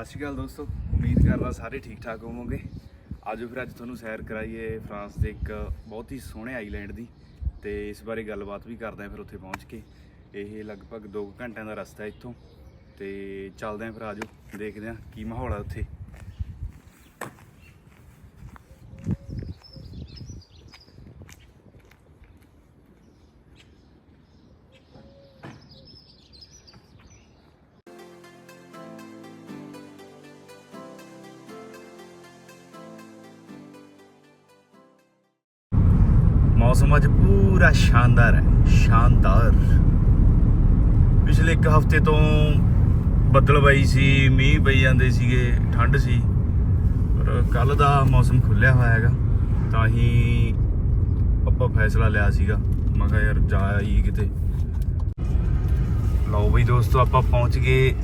ਸਤਿ ਸ਼੍ਰੀ ਅਕਾਲ ਦੋਸਤੋ, ਉਮੀਦ ਕਰਦਾ ਸਾਰੇ ਠੀਕ ਠਾਕ ਹੋਵੋਗੇ। ਆਜੋ ਫਿਰ ਅੱਜ ਤੁਹਾਨੂੰ ਸੈਰ ਕਰਾਈਏ ਫਰਾਂਸ ਦੇ ਇੱਕ ਬਹੁਤ ਹੀ ਸੋਹਣੇ ਆਈਲੈਂਡ ਦੀ ਤੇ ਇਸ ਬਾਰੇ ਗੱਲਬਾਤ ਵੀ ਕਰਦੇ ਆਂ ਫਿਰ ਉੱਥੇ ਪਹੁੰਚ ਕੇ। ਇਹ ਲਗਭਗ 2 ਘੰਟਿਆਂ ਦਾ ਰਸਤਾ ਇੱਥੋਂ ਤੇ ਚੱਲਦੇ ਆਂ ਫਿਰ ਆਜੋ, ਦੇਖਦੇ ਆਂ ਕੀ ਮਾਹੌਲ ਹੈ ਉੱਥੇ। ਮੌਸਮ ਅੱਜ ਪੂਰਾ ਸ਼ਾਨਦਾਰ ਹੈ, ਸ਼ਾਨਦਾਰ। ਪਿਛਲੇ ਇੱਕ ਹਫ਼ਤੇ ਤੋਂ ਬੱਦਲ ਪਈ ਸੀ, ਮੀਂਹ ਪਈ ਜਾਂਦੇ ਸੀਗੇ ਠੰਡ ਸੀ। ਪਰ ਕੱਲ ਦਾ ਮੌਸਮ ਖੁੱਲਿਆ ਹੋਇਆ ਹੈਗਾ, ਤਾਂ ਹੀ ਆਪਾਂ ਫੈਸਲਾ ਲਿਆ ਸੀਗਾ। ਮੈਂ ਕਿਹਾ ਯਾਰ ਜਾ ਆਈ ਕਿਤੇ। ਲਓ ਬਈ ਦੋਸਤੋ, ਆਪਾਂ ਪਹੁੰਚ ਗਏ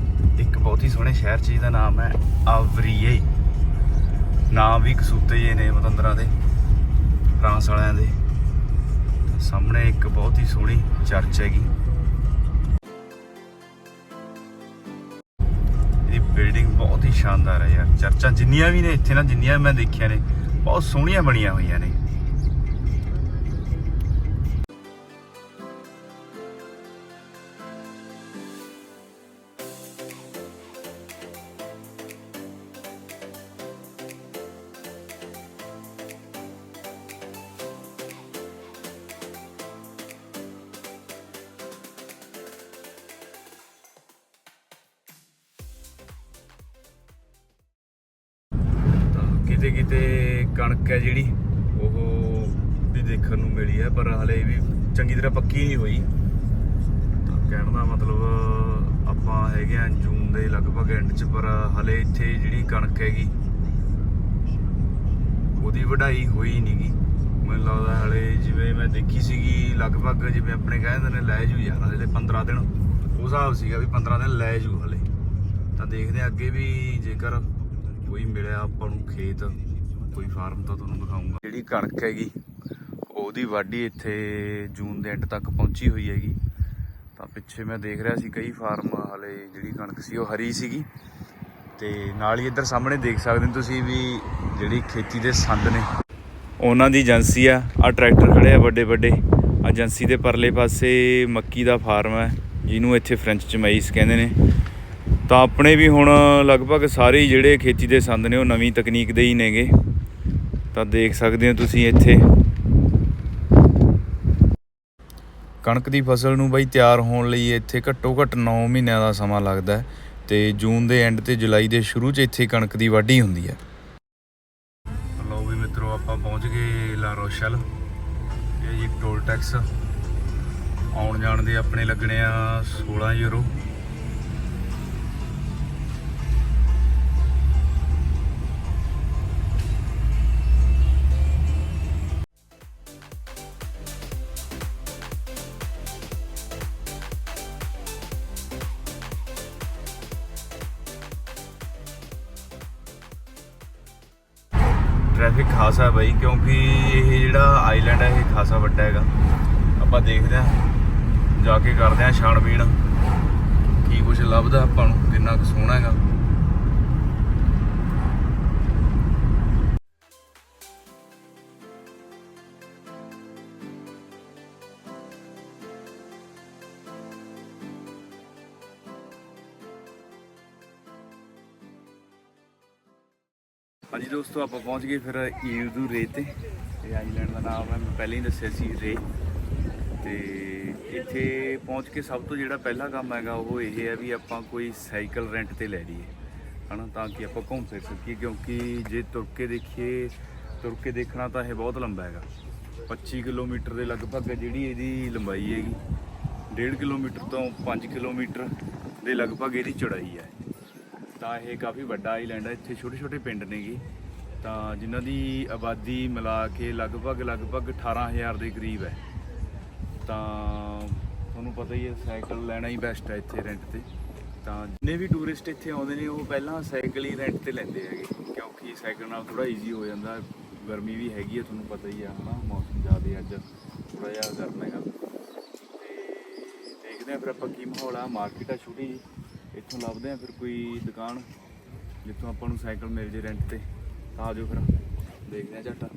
ਇੱਕ ਬਹੁਤ ਹੀ ਸੋਹਣੇ ਸ਼ਹਿਰ 'ਚ, ਜਿਹਦਾ ਨਾਮ ਹੈ ਆਵਰੀਏ। ਨਾਮ ਵੀ ਕਸੂਤੇ ਜੇ ਨੇ ਮਤੰਦਰਾਂ ਦੇ, ਫਰਾਂਸ ਵਾਲਿਆਂ ਦੇ। ਸਾਹਮਣੇ ਇੱਕ ਬਹੁਤ ਹੀ ਸੋਹਣੀ ਚਰਚ ਹੈਗੀ। ਇਹ ਬਿਲਡਿੰਗ ਬਹੁਤ ਹੀ ਸ਼ਾਨਦਾਰ ਹੈ ਯਾਰ। ਚਰਚਾਂ ਜਿੰਨੀਆਂ ਵੀ ਨੇ, ਇੱਥੇ ਨਾ ਜਿੰਨੀਆਂ ਮੈਂ ਦੇਖੀਆਂ ਨੇ, ਬਹੁਤ ਸੋਹਣੀਆਂ ਬਣੀਆਂ ਹੋਈਆਂ ਨੇ। ਕਿਤੇ ਕਿਤੇ ਕਣਕ ਹੈ ਜਿਹੜੀ, ਉਹ ਵੀ ਦੇਖਣ ਨੂੰ ਮਿਲੀ ਹੈ, ਪਰ ਹਲੇ ਵੀ ਚੰਗੀ ਤਰ੍ਹਾਂ ਪੱਕੀ ਨਹੀਂ ਹੋਈ। ਤਾਂ ਕਹਿਣ ਦਾ ਮਤਲਬ ਆਪਾਂ ਹੈਗੇ ਆ ਜੂਨ ਦੇ ਲਗਭਗ ਐਂਡ 'ਚ, ਪਰ ਹਲੇ ਇੱਥੇ ਜਿਹੜੀ ਕਣਕ ਹੈਗੀ, ਉਹਦੀ ਵਢਾਈ ਹੋਈ ਨਹੀਂਗੀ ਮੈਨੂੰ ਲੱਗਦਾ ਹਲੇ ਜਿਵੇਂ ਮੈਂ ਦੇਖੀ ਸੀਗੀ, ਲਗਭਗ ਜਿਵੇਂ ਆਪਣੇ ਕਹਿੰਦੇ ਨੇ ਲੈ ਜੂ ਯਾਰ, ਹਲੇ 15 ਦਿਨ, ਉਹ ਹਿਸਾਬ ਸੀਗਾ ਵੀ 15 ਦਿਨ ਲੈ ਜੂ ਹਲੇ। ਤਾਂ ਦੇਖਦੇ ਆ ਅੱਗੇ ਵੀ ਜੇਕਰ ਕੋਈ ਮਿਲਿਆ ਆਪਾਂ ਨੂੰ ਖੇਤ ਕੋਈ ਫਾਰਮ ਤਾਂ ਤੁਹਾਨੂੰ ਦਿਖਾਉਂਗਾ। ਜਿਹੜੀ ਕਣਕ ਹੈਗੀ, ਉਹਦੀ ਵਾਢੀ ਇੱਥੇ ਜੂਨ ਦੇ ਐਂਡ ਤੱਕ ਪਹੁੰਚੀ ਹੋਈ ਹੈਗੀ। ਤਾਂ ਪਿੱਛੇ ਮੈਂ ਦੇਖ ਰਿਹਾ ਸੀ ਕਈ ਫਾਰਮ, ਹਲੇ ਜਿਹੜੀ ਕਣਕ ਸੀ ਉਹ ਹਰੀ ਸੀਗੀ। ਤੇ ਨਾਲ ਹੀ ਇੱਧਰ ਸਾਹਮਣੇ ਦੇਖ ਸਕਦੇ ਤੁਸੀਂ ਵੀ ਜਿਹੜੀ ਖੇਤੀ ਦੇ ਸੰਦ ਨੇ। ਉਹਨਾਂ ਦੀ ਏਜੰਸੀ ਆ ਆ ਟਰੈਕਟਰ ਖੜੇ ਆ ਵੱਡੇ ਵੱਡੇ। ਏਜੰਸੀ ਦੇ ਪਰਲੇ ਪਾਸੇ ਮੱਕੀ ਦਾ ਫਾਰਮ ਹੈ ਜਿਹਨੂੰ ਇੱਥੇ ਫ੍ਰੈਂਚ ਚ ਕਹਿੰਦੇ ਨੇ। ਤਾਂ ਆਪਣੇ ਵੀ ਹੁਣ ਲਗਭਗ ਸਾਰੇ ਜਿਹੜੇ ਖੇਤੀ ਦੇ ਸੰਦ ਨੇ, ਉਹ ਨਵੀਂ ਤਕਨੀਕ ਦੇ ਹੀ ਨੇਗੇ। ਤਾਂ ਦੇਖ ਸਕਦੇ ਹੋ ਤੁਸੀਂ ਇੱਥੇ। ਕਣਕ ਦੀ ਫਸਲ ਨੂੰ ਬਈ ਤਿਆਰ ਹੋਣ ਲਈ ਇੱਥੇ ਘੱਟੋ ਘੱਟ 9 ਮਹੀਨਿਆਂ ਦਾ ਸਮਾਂ ਲੱਗਦਾ ਹੈ ਤੇ ਜੂਨ ਦੇ ਐਂਡ ਤੇ ਜੁਲਾਈ ਦੇ ਸ਼ੁਰੂ 'ਚ ਇੱਥੇ ਕਣਕ ਦੀ ਵਾਢੀ ਹੁੰਦੀ ਹੈ। ਲਓ ਵੀ ਮਿੱਤਰੋ, ਆਪਾਂ ਪਹੁੰਚ ਗਏ ਲਾ ਰੋਸ਼ਲ ਇਹ ਜੀ ਟੋਲ ਟੈਕਸ। ਆਉਣ ਜਾਣ ਦੇ ਆਪਣੇ ਲੱਗਣੇ ਆ 16 ਯੂਰੋ ਟ੍ਰੈਫਿਕ ਖਾਸਾ ਹੈ ਬਾਈ, ਕਿਉਂਕਿ ਇਹ ਜਿਹੜਾ ਆਈਲੈਂਡ ਹੈ, ਇਹ ਖਾਸਾ ਵੱਡਾ ਹੈਗਾ। ਆਪਾਂ ਦੇਖਦੇ ਹਾਂ, ਜਾ ਕੇ ਕਰਦੇ ਹਾਂ ਛਾਣਬੀਣ। ਕੀ ਕੁਝ ਲੱਭਦਾ ਆਪਾਂ ਨੂੰ, ਕਿੰਨਾ ਕੁ ਸੋਹਣਾ ਹੈਗਾ। ਦੋਸਤੋ ਆਪਾਂ ਪਹੁੰਚ ਗਏ ਫਿਰ ਈਲਦੂ ਰੇ ਤੇ। ਇਹ ਆਈਲੈਂਡ ਦਾ ਨਾਮ ਹੈ, ਮੈਂ ਪਹਿਲਾਂ ਹੀ ਦੱਸਿਆ ਸੀ, ਰੇ। ਤੇ ਇੱਥੇ ਪਹੁੰਚ ਕੇ ਸਭ ਤੋਂ ਜਿਹੜਾ ਪਹਿਲਾ ਕੰਮ ਹੈਗਾ, ਉਹ ਇਹ ਹੈ ਵੀ ਆਪਾਂ ਕੋਈ ਸਾਈਕਲ ਰੈਂਟ ਤੇ ਲੈ ਲਈਏ, ਹਨਾ, ਤਾਂ ਕਿ ਆਪਾਂ ਘੁੰਮ ਫਿਰ ਸਕੀਏ, ਕਿਉਂਕਿ ਜੇ ਤੁਰ ਕੇ ਦੇਖੀਏ, ਤੁਰ ਕੇ ਦੇਖਣਾ ਤਾਂ ਇਹ ਬਹੁਤ ਲੰਬਾ ਹੈਗਾ। 25 ਕਿਲੋਮੀਟਰ ਦੇ ਲਗਭਗ ਜਿਹੜੀ ਇਹਦੀ ਲੰਬਾਈ ਹੈਗੀ 1.5 ਕਿਲੋਮੀਟਰ ਤੋਂ 5 ਕਿਲੋਮੀਟਰ ਦੇ ਲਗਭਗ ਇਹਦੀ ਚੌੜਾਈ ਹੈ। ਤਾਂ ਇਹ ਕਾਫੀ ਵੱਡਾ ਆਈਲੈਂਡ ਹੈ, ਇੱਥੇ ਛੋਟੇ ਛੋਟੇ ਪਿੰਡ ਨੇਗੇ। ਤਾਂ ਜਿਨ੍ਹਾਂ ਦੀ ਆਬਾਦੀ ਮਿਲਾ ਕੇ ਲਗਭਗ ਲਗਭਗ 18000 ਦੇ ਕਰੀਬ ਹੈ। ਤਾਂ ਤੁਹਾਨੂੰ ਪਤਾ ਹੀ ਹੈ, ਸਾਈਕਲ ਲੈਣਾ ਹੀ ਬੈਸਟ ਹੈ ਇੱਥੇ ਰੈਂਟ ਤੇ। ਤਾਂ ਜਿੰਨੇ ਵੀ ਟੂਰਿਸਟ ਇੱਥੇ ਆਉਂਦੇ ਨੇ, ਉਹ ਪਹਿਲਾਂ ਸਾਈਕਲ ਹੀ ਰੈਂਟ ਤੇ ਲੈਂਦੇ ਹੈਗੇ। ਕਿਉਂਕਿ ਸਾਈਕਲ ਨਾਲ ਥੋੜਾ ਈਜ਼ੀ ਹੋ ਜਾਂਦਾ, ਗਰਮੀ ਵੀ ਹੈਗੀ ਹੈ, ਤੁਹਾਨੂੰ ਪਤਾ ਹੀ ਆ ਹਨਾ, ਮੌਸਮ ਜ਼ਿਆਦਾ ਅੱਜ ਥੋੜਾ ਜਿਹਾ ਗਰਮ ਹੈਗਾ। ਤੇ ਦੇਖਦੇ ਆ ਫਿਰ ਆਪਾਂ ਕੀ ਮਾਹੌਲ ਆ ਮਾਰਕੀਟ ਆ ਛੋਟੀ ਜਿਹੀ। ਇੱਥੋਂ ਲੱਭਦੇ ਆ ਫਿਰ ਕੋਈ ਦੁਕਾਨ, ਜਿੱਥੋਂ ਆਪਾਂ ਨੂੰ ਸਾਈਕਲ ਮਿਲ ਜੇ ਰੈਂਟ ਤੇ। ਆ ਜਾਓ ਫਿਰ। ਦੇਖਦੇ ਆ ਝੱਟਾ।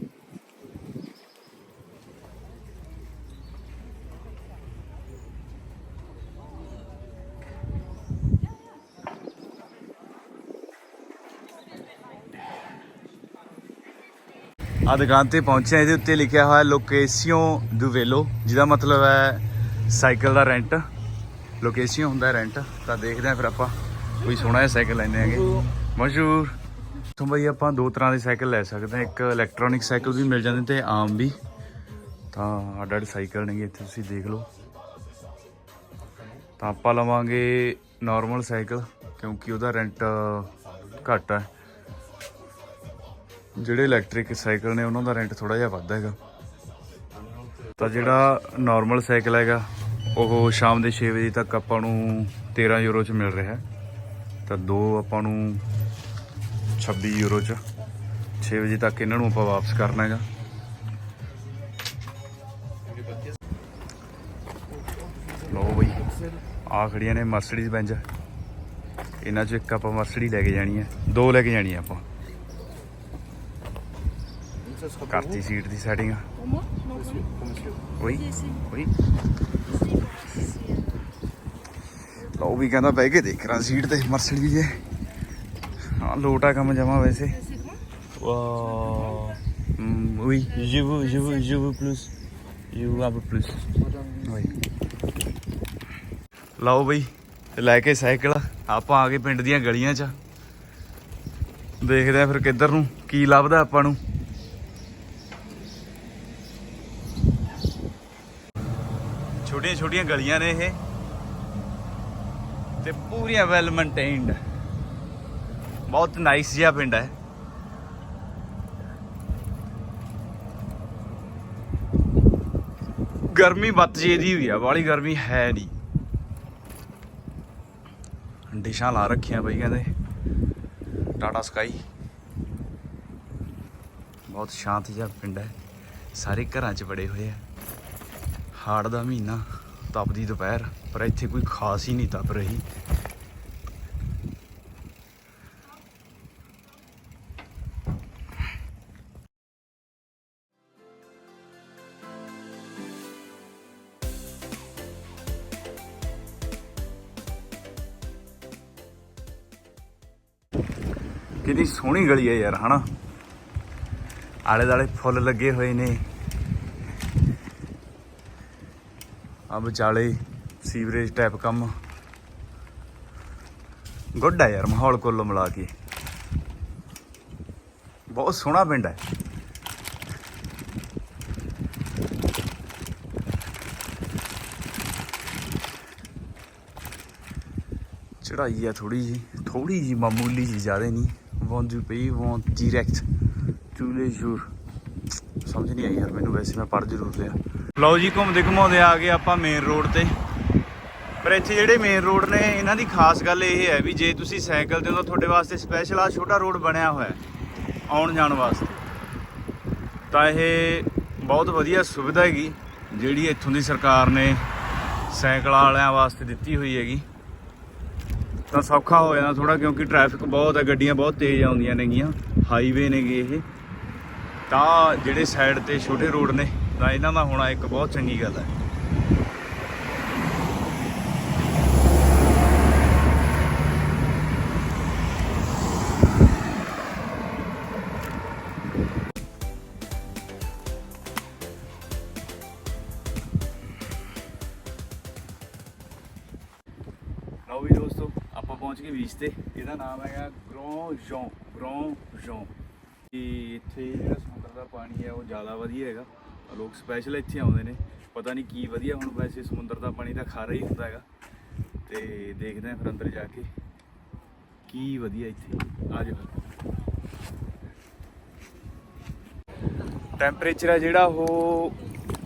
ਆ ਦੁਕਾਨ ਤੇ ਪਹੁੰਚਿਆ ਇਹਦੇ ਉੱਤੇ ਲਿਖਿਆ ਹੋਇਆ ਲੋਕੇਸੀਓ ਡੂ ਵੇਲੋ ਜਿਹਦਾ ਮਤਲਬ ਹੈ ਸਾਈਕਲ ਦਾ ਰੈਂਟ। ਲੋਕੇਸੀਓ ਹੁੰਦਾ ਰੈਂਟ। ਤਾਂ ਦੇਖਦੇ ਆ ਫਿਰ ਆਪਾਂ। ਕੋਈ ਸੋਹਣਾ ਜਿਹਾ ਸਾਈਕਲ ਲੈਣੇ ਆਗੇ। ਮਸ਼ਹੂਰ। ਤੋਂ ਬਈ ਆਪਾਂ ਦੋ ਤਰ੍ਹਾਂ ਦੇ ਸਾਈਕਲ ਲੈ ਸਕਦੇ ਹਾਂ। ਇੱਕ ਇਲੈਕਟ੍ਰੋਨਿਕ ਸਾਈਕਲ ਵੀ ਮਿਲ ਜਾਂਦੇ ਤੇ ਆਮ ਵੀ। ਤਾਂ ਅੱਡ ਅੱਡ ਸਾਈਕਲ ਨੇਗੇ, ਇੱਥੇ ਤੁਸੀਂ ਦੇਖ ਲਓ। ਤਾਂ ਆਪਾਂ ਲਵਾਂਗੇ ਨਾਰਮਲ ਸਾਈਕਲ, ਕਿਉਂਕਿ ਉਹਦਾ ਰੈਂਟ ਘੱਟ ਹੈ। ਜਿਹੜੇ ਇਲੈਕਟ੍ਰਿਕ ਸਾਈਕਲ ਨੇ, ਉਹਨਾਂ ਦਾ ਰੈਂਟ ਥੋੜਾ ਜਿਹਾ ਵੱਧ ਹੈਗਾ। ਤਾਂ ਜਿਹੜਾ ਨਾਰਮਲ ਸਾਈਕਲ ਹੈਗਾ, ਉਹ ਸ਼ਾਮ ਦੇ 6 ਵਜੇ ਤੱਕ ਆਪਾਂ ਨੂੰ 13 ਯੂਰੋ ਚ ਮਿਲ ਰਿਹਾ ਹੈ। ਤਾਂ ਦੋ ਆਪਾਂ ਨੂੰ 26 ਯੂਰੋ ਚ। 6 ਵਜੇ ਤੱਕ ਇਹਨਾਂ ਨੂੰ ਆਪਾਂ ਵਾਪਸ ਕਰਨਾ ਹੈਗਾ। ਲਓ ਬਈ ਆ ਖੜੀਆਂ ਨੇ ਮਰਸੀਡੀਜ਼ ਬੈਂਜ ਇਹਨਾਂ ਚੋਂ ਇੱਕ ਆਪਾਂ ਮਰਸੀਡੀ ਲੈ ਕੇ ਜਾਣੀ ਹੈ। ਦੋ ਲੈ ਕੇ ਜਾਣੀ ਹੈ ਆਪਾਂ। ਕਰਤੀ ਸੀਟ ਦੀ ਸੈਟਿੰਗ ਓਏ ਓਏ। ਲਓ ਵੀ ਕਹਿੰਦਾ ਬਹਿ ਕੇ ਦੇਖ ਰਾਂ ਸੀਟ ਤੇ ਮਰਸੀਡੀਜ਼ ਹੈ ਹਾਂ ਲੋਟਾ ਕੰਮ ਜਮਾ ਵੈਸੇ। ਵਾਹ ਹਮ, oui je veux je veux je veux plus je veux un peu plus oui ਲਓ ਬਈ ਲੈ ਕੇ ਸਾਈਕਲ। ਆਪਾਂ ਆ ਗਏ ਪਿੰਡ ਦੀਆਂ ਗਲੀਆਂ 'ਚ। ਦੇਖਦੇ ਆ ਫਿਰ ਕਿੱਧਰ ਨੂੰ ਕੀ ਲੱਭਦਾ ਆਪਾਂ ਨੂੰ। ਛੋਟੀਆਂ ਛੋਟੀਆਂ ਗਲੀਆਂ ਨੇ ਇਹ। ਤੇ ਪੂਰੀਆਂ ਵੈਲ ਮੇਨਟੇਨਡ ਬਹੁਤ ਨਾਈਸ ਜਿਹਾ ਪਿੰਡ ਹੈ। ਗਰਮੀ ਬੱਤ ਜੇ ਦੀ ਹੋਈ ਆ, ਵਾਲੀ ਗਰਮੀ ਹੈ ਨਹੀਂ ਡਿਸ਼ਾਂ ਲਾ ਰੱਖੀਆਂ ਬਈ ਕਹਿੰਦੇ। ਟਾਟਾ ਸਕਾਈ। ਬਹੁਤ ਸ਼ਾਂਤ ਜਿਹਾ ਪਿੰਡ ਹੈ। ਸਾਰੇ ਘਰਾਂ 'ਚ ਬੜੇ ਹੋਏ ਆ। ਹਾੜ ਦਾ ਮਹੀਨਾ, ਤਪਦੀ ਦੁਪਹਿਰ, ਪਰ ਇੱਥੇ ਕੋਈ ਖਾਸ ਹੀ ਨਹੀਂ ਤਪ ਰਹੀ। ਕਿੰਨੀ ਸੋਹਣੀ ਗਲੀ ਹੈ ਯਾਰ, ਹਨਾ? ਆਲੇ ਦਾਲੇ ਫੁੱਲ ਲੱਗੇ ਹੋਏ ਨੇ। ਆ ਵਿਚਾਲੇ ਸੀਵਰੇਜ ਟਾਈਪ ਕੰਮ। ਗੁੱਡ ਹੈ ਯਾਰ, ਮਾਹੌਲ ਕੁੱਲ ਮਿਲਾ ਕੇ। ਬਹੁਤ ਸੋਹਣਾ ਪਿੰਡ ਹੈ। ਚੜਾਈ ਆ ਥੋੜੀ ਜੀ ਥੋੜੀ ਜੀ ਮਾਮੂਲੀ ਜੀ ਜ਼ਿਆਦਾ ਨਹੀਂ। ਵੌਂਦੂ ਪਈ ਵੌਂ ਡਾਇਰੈਕਟ ਟੂ ਲੇ ਜੂਰ ਸਮਝ ਨਹੀਂ ਆਈ ਯਾਰ, ਮੈਨੂੰ ਵੈਸੇ ਮੈਂ ਪੜ੍ਹ ਜ਼ਰੂਰ ਲਿਆ ਲਓ ਜੀ ਘੁੰਮਦੇ ਘੁਮਾਉਂਦੇ ਆ ਗਏ ਆਪਾਂ ਮੇਨ ਰੋਡ ਤੇ। ਪਰ ਇੱਥੇ ਜਿਹੜੇ ਮੇਨ ਰੋਡ ਨੇ, ਇਹਨਾਂ ਦੀ ਖਾਸ ਗੱਲ ਇਹ ਹੈ ਵੀ ਜੇ ਤੁਸੀਂ ਸਾਈਕਲ ਤੇ ਹੋ ਤਾਂ ਤੁਹਾਡੇ ਵਾਸਤੇ ਸਪੈਸ਼ਲ ਆ, ਛੋਟਾ ਰੋਡ ਬਣਿਆ ਹੋਇਆ ਆਉਣ ਜਾਣ ਵਾਸਤੇ। ਤਾਂ ਇਹ ਬਹੁਤ ਵਧੀਆ ਸੁਵਿਧਾ ਹੈਗੀ, ਜਿਹੜੀ ਇੱਥੋਂ ਦੀ ਸਰਕਾਰ ਨੇ ਸਾਈਕਲ ਵਾਲਿਆਂ ਵਾਸਤੇ ਦਿੱਤੀ ਹੋਈ ਹੈਗੀ। ਤਾਂ ਸੌਖਾ ਹੋ ਜਾਣਾ ਥੋੜਾ ਕਿਉਂਕਿ ਟ੍ਰੈਫਿਕ ਬਹੁਤ ਹੈ, ਗੱਡੀਆਂ ਬਹੁਤ ਤੇਜ਼ ਆਉਂਦੀਆਂ ਨੇਗੀਆਂ ਹਾਈਵੇ ਨੇਗੇ ਇਹ। ਤਾਂ ਜਿਹੜੇ ਸਾਈਡ ਤੇ ਛੋਟੇ ਰੋਡ ਨੇ, ਤਾਂ ਇਹਨਾਂ ਦਾ ਹੋਣਾ ਇੱਕ ਬਹੁਤ ਚੰਗੀ ਗੱਲ ਹੈ। ਬੀਚ ਤੇ ਇਹਦਾ ਨਾਮ ਹੈਗਾ ਗ੍ਰੋਂ ਜੋਂ ਗ੍ਰੋਂ ਜੋਂ ਕਿ ਇੱਥੇ ਜਿਹੜਾ ਸਮੁੰਦਰ ਦਾ ਪਾਣੀ ਹੈ, ਉਹ ਜ਼ਿਆਦਾ ਵਧੀਆ ਹੈਗਾ। ਲੋਕ ਸਪੈਸ਼ਲ ਇੱਥੇ ਆਉਂਦੇ ਨੇ। ਪਤਾ ਨਹੀਂ ਕੀ ਵਧੀਆ, ਹੁਣ ਵੈਸੇ ਸਮੁੰਦਰ ਦਾ ਪਾਣੀ ਤਾਂ ਖਾਰਾ ਹੀ ਹੁੰਦਾ ਹੈਗਾ। ਤੇ ਦੇਖਦੇ ਆਂ ਫਿਰ ਅੰਦਰ ਜਾ ਕੇ ਕੀ ਵਧੀਆ ਇੱਥੇ। ਆ ਜਾਓ। ਟੈਂਪਰੇਚਰ ਹੈ ਜਿਹੜਾ ਉਹ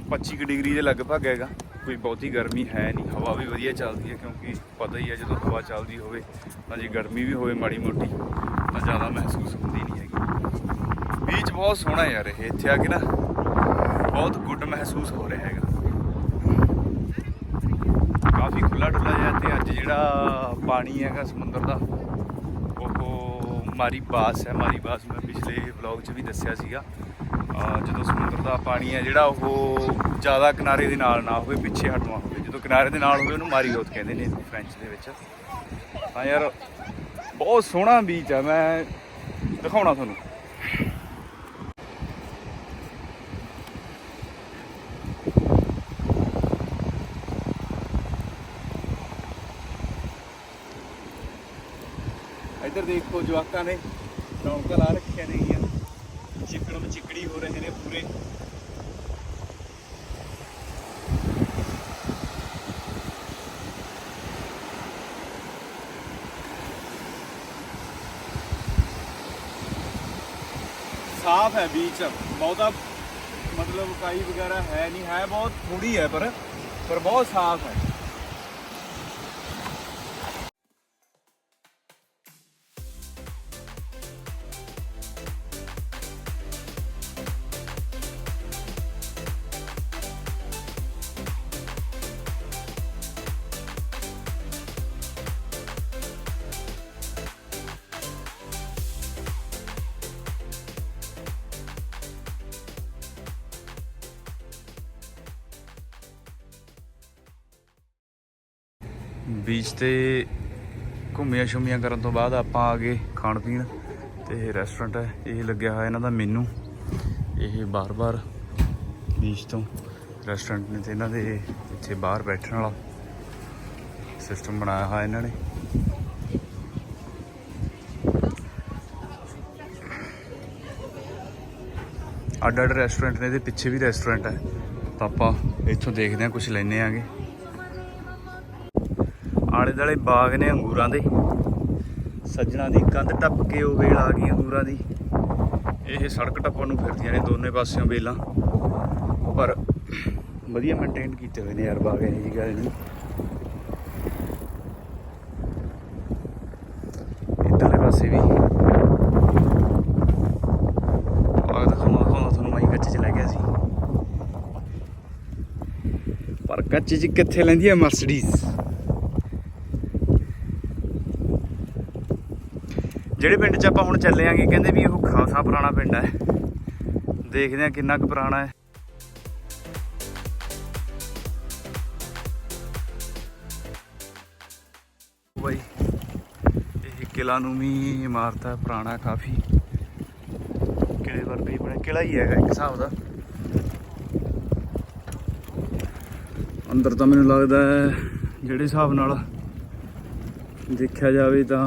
25 ਕੁ ਡਿਗਰੀ ਦੇ ਲਗਭਗ ਹੈਗਾ। ਕੋਈ ਬਹੁਤੀ ਗਰਮੀ ਹੈ ਨਹੀਂ, ਹਵਾ ਵੀ ਵਧੀਆ ਚੱਲਦੀ ਹੈ ਕਿਉਂਕਿ ਪਤਾ ਹੀ ਹੈ ਜਦੋਂ ਹਵਾ ਚੱਲਦੀ ਹੋਵੇ ਤਾਂ ਜੇ ਗਰਮੀ ਵੀ ਹੋਵੇ ਮਾੜੀ ਮੋਟੀ ਤਾਂ ਜ਼ਿਆਦਾ ਮਹਿਸੂਸ ਹੁੰਦੀ ਨਹੀਂ ਹੈਗੀ। ਬੀਚ ਬਹੁਤ ਸੋਹਣਾ ਯਾਰ ਇਹ, ਇੱਥੇ ਆ ਕੇ ਨਾ ਬਹੁਤ ਗੁੱਡ ਮਹਿਸੂਸ ਹੋ ਰਿਹਾ ਹੈਗਾ। ਕਾਫੀ ਖੁੱਲਾ ਡੁੱਲਾ ਜਿਹਾ ਤੇ ਅੱਜ ਜਿਹੜਾ ਪਾਣੀ ਹੈਗਾ ਸਮੁੰਦਰ ਦਾ, ਉਹ ਮਾਰੀ ਬਾਸ ਹੈ, ਮਾਰੀ ਬਾਸ ਮੈਂ ਪਿਛਲੇ ਵਲੌਗ 'ਚ ਵੀ ਦੱਸਿਆ ਸੀਗਾ। ਜਦੋਂ ਸਮੁੰਦਰ ਦਾ ਪਾਣੀ ਹੈ, ਜਿਹੜਾ ਉਹ ਜ਼ਿਆਦਾ ਕਿਨਾਰੇ ਦੇ ਨਾਲ ਨਾ ਹੋਵੇ, ਪਿੱਛੇ ਹਟਵਾ ਹੋਵੇ, ਜਦੋਂ ਕਿਨਾਰੇ ਦੇ ਨਾਲ ਹੋਵੇ, ਉਹਨੂੰ ਮਾਰੀ ਰੋਤ ਕਹਿੰਦੇ ਨੇ ਫ੍ਰੈਂਚ ਦੇ ਵਿੱਚ। ਹਾਂ ਯਾਰ, ਬਹੁਤ ਸੋਹਣਾ ਬੀਚ ਆ, ਮੈਂ ਦਿਖਾਉਣਾ ਤੁਹਾਨੂੰ। ਇੱਧਰ ਦੇਖੋ ਜਵਾਕਾਂ ਨੇ ਰੌਣਕਾਂ ਲਾ ਰੱਖੀਆਂ ਨੇਗੀਆਂ ਚਿੱਕੜ ਚਿੱਕੜੀ ਹੋ ਰਹੇ ਨੇ ਪੂਰੇ। ਸਾਫ਼ ਹੈ ਬੀਚ ਬਹੁਤਾ ਮਤਲਬ ਕਾਈ ਵਗੈਰਾ ਹੈ ਨਹੀਂ, ਹੈ ਬਹੁਤ ਥੋੜੀ ਹੈ ਪਰ ਪਰ ਬਹੁਤ ਸਾਫ਼ ਹੈ। ਬੀਚ ਤੇ ਘੁੰਮੀਆਂ ਸ਼ੁੰਮੀਆਂ ਕਰਨ ਤੋਂ ਬਾਅਦ ਆਪਾਂ ਆ ਗਏ ਖਾਣ ਪੀਣ ਤੇ ਇਹ ਰੈਸਟੋਰੈਂਟ ਹੈ, ਇਹ ਲੱਗਿਆ ਹੋਇਆ ਇਹਨਾਂ ਦਾ ਮੈਨੂ ਇਹ ਬਾਰ-ਬਾਰ ਬੀਚ ਤੋਂ ਰੈਸਟੋਰੈਂਟ ਨੇ ਤੇ ਇਹਨਾਂ ਦੇ ਇੱਥੇ ਬਾਹਰ ਬੈਠਣ ਵਾਲਾ ਸਿਸਟਮ ਬਣਾਇਆ ਹੋਇਆ ਇਹਨਾਂ ਨੇ। ਅੱਡ ਅੱਡ ਰੈਸਟੋਰੈਂਟ ਨੇ ਇਹਦੇ ਪਿੱਛੇ ਵੀ ਰੈਸਟੋਰੈਂਟ ਹੈ। ਤਾਂ ਆਪਾਂ ਇੱਥੋਂ ਦੇਖਦੇ ਹਾਂ ਕੁਝ ਲੈਣੇ ਆਗੇ। ਆਲੇ ਦਾਲੇ ਬਾਗ ਨੇ ਅੰਗੂਰਾਂ ਦੇ। ਸੱਜਣਾ ਦੀ ਕੰਧ ਟੱਪ ਕੇ ਉਹ ਵੇਲ ਆ ਗਈ ਅੰਗੂਰਾਂ ਦੀ। ਇਹ ਸੜਕ ਟੱਪਣ ਨੂੰ ਫਿਰਦੀਆਂ ਨੇ ਦੋਨੇ ਪਾਸਿਓਂ ਵੇਲਾਂ। ਪਰ ਵਧੀਆ ਮੇਨਟੇਨ ਕੀਤੇ ਹੋਏ ਨੇ ਯਾਰ ਬਾਗ, ਇਹ ਜੀ ਗੱਲ ਨਹੀਂ। ਇੱਧਰਲੇ ਪਾਸੇ ਵੀ। ਬਾਗ ਦਿਖਾਉਣਾ ਦਿਖਾਉਣਾ ਤੁਹਾਨੂੰ ਮੈਂ ਕੱਚੇ ਚ ਲੈ ਗਿਆ ਸੀ। ਪਰ ਕੱਚੇ ਚ ਕਿੱਥੇ ਲੈਂਦੀ ਹੈ ਮਰਸੀਡੀਜ਼? ਜਿਹੜੇ ਪਿੰਡ 'ਚ ਆਪਾਂ ਹੁਣ ਚੱਲੇ ਆਂਗੇ, ਕਹਿੰਦੇ ਵੀ ਉਹ ਖਾਸਾ ਪੁਰਾਣਾ ਪਿੰਡ ਹੈ ਦੇਖਦੇ ਆ ਕਿੰਨਾ ਕੁ ਪੁਰਾਣਾ ਹੈ। ਬਾਈ, ਇਹ ਕਿਲਾ ਨੂੰ ਵੀ ਇਮਾਰਤ ਹੈ ਪੁਰਾਣਾ ਕਾਫੀ। ਕਿਲੇ ਵਰਗਾ ਹੀ ਬਣਿਆ ਕਿਲਾ ਹੀ ਹੈਗਾ ਇੱਕ ਹਿਸਾਬ ਦਾ। ਅੰਦਰ ਤਾਂ ਮੈਨੂੰ ਲੱਗਦਾ ਜਿਹੜੇ ਹਿਸਾਬ ਨਾਲ ਦੇਖਿਆ ਜਾਵੇ ਤਾਂ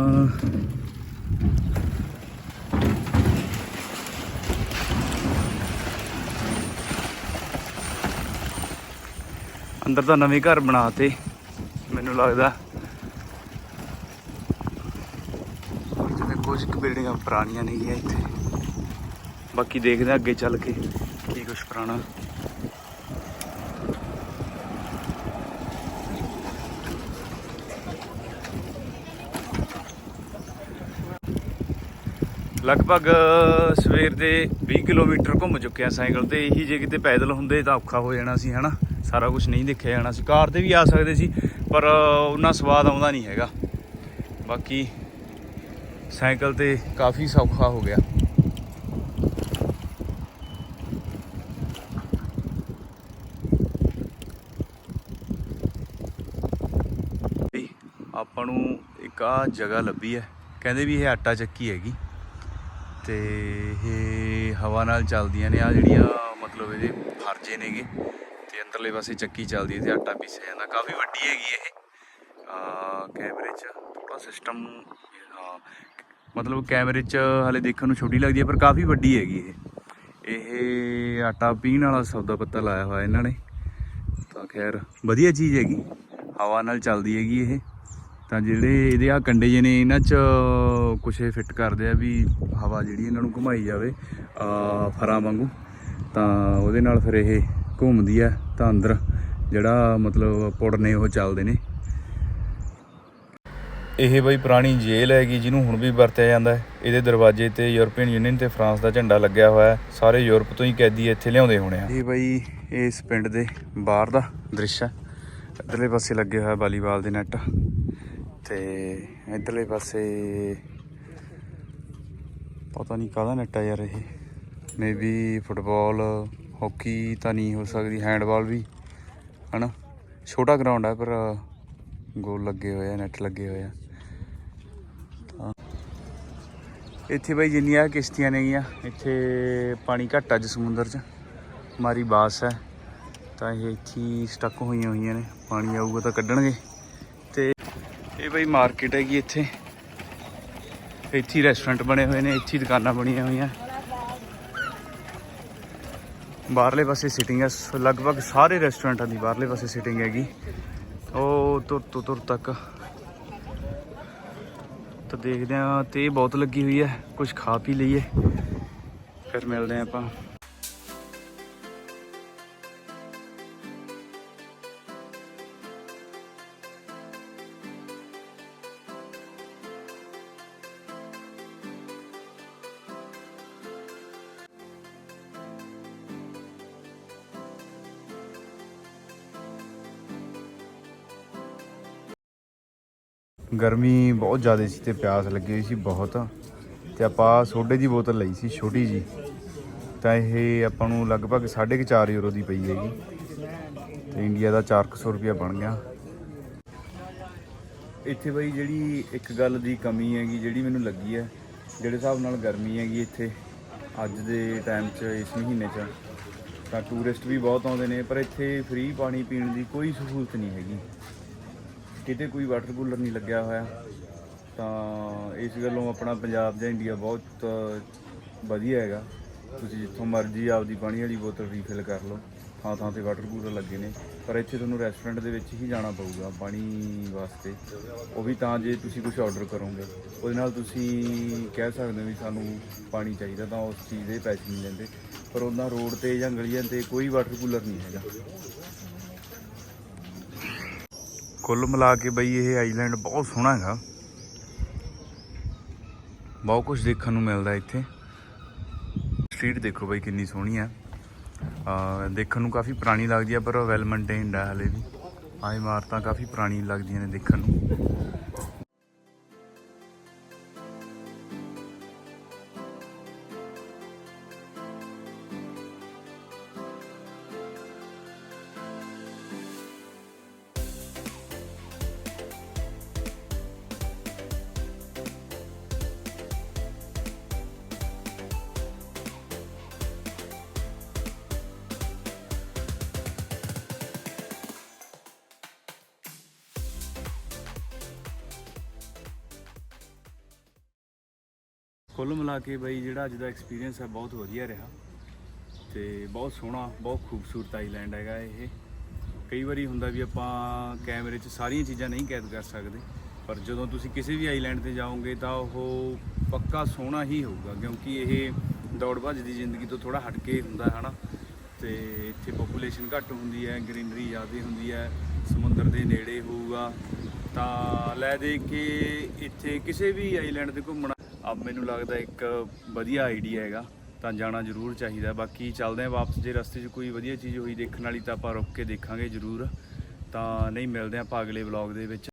ਅੰਦਰ ਤਾਂ ਨਵੇਂ ਘਰ ਬਣਾਤੇ, ਮੈਨੂੰ ਲੱਗਦਾ। ਜਿਵੇਂ ਕੁਝ ਕੁ ਬਿਲਡਿੰਗਾਂ ਪੁਰਾਣੀਆਂ ਨਹੀਂ ਗਿਆ ਇੱਥੇ। ਬਾਕੀ ਦੇਖਦੇ ਹਾਂ ਅੱਗੇ ਚੱਲ ਕੇ ਕੀ ਕੁਝ ਪੁਰਾਣਾ। ਲਗਭਗ ਸਵੇਰ ਦੇ 20 ਕਿਲੋਮੀਟਰ ਘੁੰਮ ਚੁੱਕਿਆ ਸਾਈਕਲ ਤੇ, ਇਹੀ ਜੇ ਕਿਤੇ ਪੈਦਲ ਹੁੰਦੇ ਤਾਂ ਔਖਾ ਹੋ ਜਾਣਾ ਸੀ, ਹਨਾ? ਸਾਰਾ ਕੁਝ ਨਹੀਂ ਦੇਖਿਆ ਜਾਣਾ ਸੀ। ਕਾਰ ਤੇ ਵੀ ਆ ਸਕਦੇ ਸੀ, ਪਰ ਉਹਨਾਂ ਸਵਾਦ ਆਉਂਦਾ ਨਹੀਂ ਹੈਗਾ। ਬਾਕੀ ਸਾਈਕਲ ਤੇ ਕਾਫੀ ਸੌਖਾ ਹੋ ਗਿਆ। ਆਪਾਂ ਨੂੰ ਇੱਕ ਆ ਜਗ੍ਹਾ ਲੱਭੀ ਹੈ। ਕਹਿੰਦੇ ਵੀ ਇਹ ਆਟਾ ਚੱਕੀ ਹੈਗੀ। ਤੇ ਇਹ ਹਵਾ ਨਾਲ ਚੱਲਦੀਆਂ ਨੇ। ਆ ਜਿਹੜੀਆਂ ਮਤਲਬ ਇਹਦੇ ਫਰਜੇ ਨੇਗੇ। ਤੇ ਅੰਦਰਲੇ ਪਾਸੇ ਚੱਕੀ ਚੱਲਦੀ ਹੈ ਤੇ ਆਟਾ ਪੀਸਿਆ ਜਾਂਦਾ। ਕਾਫੀ ਵੱਡੀ ਹੈਗੀ ਇਹ। ਕੈਮਰੇ 'ਚ ਥੋੜਾ ਸਿਸਟਮ ਹਾਂ ਮਤਲਬ ਕੈਮਰੇ 'ਚ ਹਲੇ ਦੇਖਣ ਨੂੰ ਛੋਟੀ ਲੱਗਦੀ ਹੈ, ਪਰ ਕਾਫੀ ਵੱਡੀ ਹੈਗੀ ਇਹ। ਇਹ ਆਟਾ ਪੀਣ ਵਾਲਾ ਸੌਦਾ ਪੱਤਾ ਲਾਇਆ ਹੋਇਆ ਇਹਨਾਂ ਨੇ। ਤਾਂ ਖੈਰ, ਵਧੀਆ ਚੀਜ਼ ਹੈਗੀ। ਹਵਾ ਨਾਲ ਚੱਲਦੀ ਹੈਗੀ ਇਹ। ਤਾਂ ਜਿਹੜੇ ਇਹਦੇ ਆ ਕੰਡੇ ਜੇ ਨੇ, ਇਹਨਾਂ 'ਚ ਕੁਛ ਇਹ ਫਿੱਟ ਕਰਦੇ ਆ ਵੀ ਹਵਾ ਜਿਹੜੀ ਇਹਨਾਂ ਨੂੰ ਘੁਮਾਈ ਜਾਵੇ ਫਰਾਂ ਵਾਂਗੂ। ਤਾਂ ਉਹਦੇ ਨਾਲ ਫਿਰ ਇਹ ਘੁੰਮਦੀ ਆ। ਤਾਂ ਅੰਦਰ ਜਿਹੜਾ ਮਤਲਬ ਪੁੜ ਨੇ ਉਹ ਚੱਲਦੇ ਨੇ। ਇਹ ਬਈ ਪੁਰਾਣੀ ਜੇਲ੍ਹ ਹੈਗੀ ਜਿਹਨੂੰ ਹੁਣ ਵੀ ਵਰਤਿਆ ਜਾਂਦਾ ਹੈ। ਇਹਦੇ ਦਰਵਾਜ਼ੇ ਤੇ ਯੂਰਪੀਅਨ ਯੂਨੀਅਨ ਤੇ ਫਰਾਂਸ ਦਾ ਝੰਡਾ ਲੱਗਿਆ ਹੋਇਆ ਹੈ। ਸਾਰੇ ਯੂਰਪ ਤੋਂ ਹੀ ਕੈਦੀ ਇੱਥੇ ਲਿਆਉਂਦੇ ਹੋਣੇ ਆ। ਇਹ ਬਈ ਇਸ ਪਿੰਡ ਦੇ ਬਾਹਰ ਦਾ ਦ੍ਰਿਸ਼ ਹੈ। ਇੱਧਰਲੇ ਪਾਸੇ ਲੱਗੇ ਹੋਇਆ ਵਾਲੀਬਾਲ ਦੇ ਨੈਟ। ਤੇ ਇੱਧਰਲੇ ਪਾਸੇ ਪਤਾ ਨਹੀਂ ਕਾਹਦਾ ਨੈਟ ਆ ਯਾਰ ਇਹ। ਮੇਬੀ ਫੁੱਟਬਾਲ ਹਾਕੀ ਤਾਂ ਨਹੀਂ ਹੋ ਸਕਦੀ ਹੈਂਡਬਾਲ ਵੀ, ਹਨਾ? ਛੋਟਾ ਗਰਾਊਂਡ ਹੈ ਪਰ ਗੋਲ ਲੱਗੇ ਹੋਏ ਆ ਨੈਟ ਲੱਗੇ ਹੋਏ ਆ। ਤਾਂ ਇੱਥੇ ਬਈ ਜਿੰਨੀਆਂ ਕਿਸ਼ਤੀਆਂ ਨੇਗੀਆਂ, ਇੱਥੇ ਪਾਣੀ ਘੱਟ ਅੱਜ ਸਮੁੰਦਰ 'ਚ, ਮਾਰੀ ਬਾਸ ਹੈ ਤਾਂ ਇਹ ਇੱਥੇ ਹੀ ਸਟਕ ਹੋਈਆਂ ਹੋਈਆਂ ਨੇ, ਪਾਣੀ ਆਊਗਾ ਤਾਂ ਕੱਢਣਗੇ। ਤੇ ਇਹ ਬਈ ਮਾਰਕੀਟ ਹੈਗੀ ਇੱਥੇ। ਇੱਥੇ ਰੈਸਟੋਰੈਂਟ ਬਣੇ ਹੋਏ ਨੇ, ਇੱਥੇ ਦੁਕਾਨਾਂ ਬਣੀਆਂ ਹੋਈਆਂ। ਬਾਹਰਲੇ ਪਾਸੇ ਸਿਟਿੰਗ ਹੈ, ਸ- ਲਗਭਗ ਸਾਰੇ ਰੈਸਟੋਰੈਂਟਾਂ ਦੀ ਬਾਹਰਲੇ ਪਾਸੇ ਸਿਟਿੰਗ ਹੈਗੀ। ਉਹ ਤੁਰ ਤੁਰ ਤੁਰ ਤੱਕ। ਤਾਂ ਦੇਖਦੇ ਆ ਤੇ ਬਹੁਤ ਲੱਗੀ ਹੋਈ ਹੈ ਕੁਝ ਖਾ ਪੀ ਲਈਏ। ਫਿਰ ਮਿਲਦੇ ਆ ਆਪਾਂ। ਗਰਮੀ ਬਹੁਤ ਜ਼ਿਆਦਾ ਸੀ ਤੇ ਪਿਆਸ ਲੱਗੀ ਹੋਈ ਸੀ ਬਹੁਤ। ਤੇ ਆਪਾਂ ਸੋਡੇ ਦੀ ਬੋਤਲ ਲਈ ਸੀ, ਛੋਟੀ ਜੀ ਤਾਂ ਇਹ ਆਪਾਂ ਨੂੰ ਲਗਭਗ 4.5 ਯੂਰੋ ਦੀ ਪਈ ਹੈਗੀ। ਤੇ ਇੰਡੀਆ ਦਾ 400 ਰੁਪਇਆ ਬਣ ਗਿਆ। ਇੱਥੇ ਬਈ ਜਿਹੜੀ ਇੱਕ ਗੱਲ ਦੀ ਕਮੀ ਹੈਗੀ, ਜਿਹੜੀ ਮੈਨੂੰ ਲੱਗੀ ਹੈ, ਜਿਹੜੇ ਹਿਸਾਬ ਨਾਲ ਗਰਮੀ ਹੈਗੀ ਇੱਥੇ, ਅੱਜ ਦੇ ਟਾਈਮ 'ਚ, ਇਸ ਮਹੀਨੇ 'ਚ, ਤਾਂ ਟੂਰਿਸਟ ਵੀ ਬਹੁਤ ਆਉਂਦੇ ਨੇ, ਪਰ ਇੱਥੇ ਫ੍ਰੀ ਪਾਣੀ ਪੀਣ ਦੀ ਕੋਈ ਸਹੂਲਤ ਨਹੀਂ ਹੈਗੀ। ਕਿਤੇ ਕੋਈ ਵਾਟਰ ਕੂਲਰ ਨਹੀਂ ਲੱਗਿਆ ਹੋਇਆ, ਤਾਂ ਇਸ ਗੱਲੋਂ ਆਪਣਾ ਪੰਜਾਬ ਜਾਂ ਇੰਡੀਆ ਬਹੁਤ ਵਧੀਆ ਹੈਗਾ। ਤੁਸੀਂ ਜਿੱਥੋਂ ਮਰਜ਼ੀ ਆਪਦੀ ਪਾਣੀ ਵਾਲੀ ਬੋਤਲ ਰੀਫਿਲ ਕਰ ਲਓ ਥਾਂ ਥਾਂ ਤੇ ਵਾਟਰ ਕੂਲਰ ਲੱਗੇ ਨੇ, ਪਰ ਇੱਥੇ ਤੁਹਾਨੂੰ ਰੈਸਟੋਰੈਂਟ ਦੇ ਵਿੱਚ ਹੀ ਜਾਣਾ ਪਊਗਾ ਪਾਣੀ ਵਾਸਤੇ। ਉਹ ਵੀ ਤਾਂ ਜੇ ਤੁਸੀਂ ਕੁਝ ਆਰਡਰ ਕਰੋਗੇ, ਉਹਦੇ ਨਾਲ ਤੁਸੀਂ ਕਹਿ ਸਕਦੇ ਹੋ ਵੀ ਸਾਨੂੰ ਪਾਣੀ ਚਾਹੀਦਾ, ਤਾਂ ਉਸ ਚੀਜ਼ ਦੇ ਪੈਸੇ ਨਹੀਂ ਲੈਂਦੇ। ਪਰ ਉਹਨਾਂ ਰੋਡ ਤੇ ਜਾਂ ਗਲੀਆਂ ਤੇ ਕੋਈ ਵਾਟਰ ਕੂਲਰ ਨਹੀਂ ਹੈਗਾ। ਕੁੱਲ ਮਿਲਾ ਕੇ ਬਈ ਇਹ ਆਈਲੈਂਡ ਬਹੁਤ ਸੋਹਣਾ ਹੈਗਾ। ਬਹੁਤ ਕੁਝ ਦੇਖਣ ਨੂੰ ਮਿਲਦਾ ਇੱਥੇ। ਸਟਰੀਟ ਦੇਖੋ ਬਈ ਕਿੰਨੀ ਸੋਹਣੀ ਆ, ਦੇਖਣ ਨੂੰ ਕਾਫੀ ਪੁਰਾਣੀ ਲੱਗਦੀ ਆ ਪਰ ਵੈਲ ਮੇਨਟੇਨਡ ਆ ਹਲੇ ਵੀ। ਆ ਇਮਾਰਤਾਂ ਕਾਫੀ ਪੁਰਾਣੀ ਲੱਗਦੀਆਂ ਨੇ ਦੇਖਣ ਨੂੰ। ਕੁੱਲ ਮਿਲਾ ਕੇ ਬਈ ਜਿਹੜਾ ਅੱਜ ਦਾ ਐਕਸਪੀਰੀਅੰਸ ਹੈ ਬਹੁਤ ਵਧੀਆ ਰਿਹਾ ਤੇ ਬਹੁਤ ਸੋਹਣਾ, ਬਹੁਤ ਖੂਬਸੂਰਤ ਆਈਲੈਂਡ ਹੈਗਾ ਇਹ। ਕਈ ਵਾਰੀ ਹੁੰਦਾ ਵੀ ਆਪਾਂ ਕੈਮਰੇ 'ਚ ਸਾਰੀਆਂ ਚੀਜ਼ਾਂ ਨਹੀਂ ਕੈਦ ਕਰ ਸਕਦੇ, ਪਰ ਜਦੋਂ ਤੁਸੀਂ ਕਿਸੇ ਵੀ ਆਈਲੈਂਡ ਤੇ ਜਾਓਗੇ ਤਾਂ ਉਹ ਪੱਕਾ ਸੋਹਣਾ ਹੀ ਹੋਊਗਾ, ਕਿਉਂਕਿ ਇਹ ਦੌੜ ਭੱਜ ਦੀ ਜ਼ਿੰਦਗੀ ਤੋਂ ਥੋੜਾ ਹਟ ਕੇ ਹੁੰਦਾ ਹੈ ਹਨਾ? ਤੇ ਇੱਥੇ ਪੋਪੂਲੇਸ਼ਨ ਘੱਟ ਹੁੰਦੀ ਹੈ ਗ੍ਰੀਨਰੀ ਜ਼ਿਆਦਾ ਹੁੰਦੀ ਹੈ, ਸਮੁੰਦਰ ਦੇ ਨੇੜੇ ਹੋਊਗਾ। ਤਾਂ ਲੈ ਦੇ ਕੇ ਇੱਥੇ ਕਿਸੇ ਵੀ ਆਈਲੈਂਡ ਤੇ ਘੁੰਮਣਾ ਆ ਮੈਨੂੰ ਲੱਗਦਾ ਇੱਕ ਵਧੀਆ ਆਈਡੀਆ ਹੈਗਾ, ਤਾਂ ਜਾਣਾ ਜ਼ਰੂਰ ਚਾਹੀਦਾ। ਬਾਕੀ ਚੱਲਦੇ ਆ ਵਾਪਸ, ਜੇ ਰਸਤੇ 'ਚ ਕੋਈ ਵਧੀਆ ਚੀਜ਼ ਹੋਈ ਦੇਖਣ ਵਾਲੀ ਤਾਂ ਆਪਾਂ ਰੁਕ ਕੇ ਦੇਖਾਂਗੇ ਜ਼ਰੂਰ। ਤਾਂ ਨਹੀਂ, ਮਿਲਦੇ ਆਪਾਂ ਅਗਲੇ ਵਲੌਗ ਦੇ ਵਿੱਚ।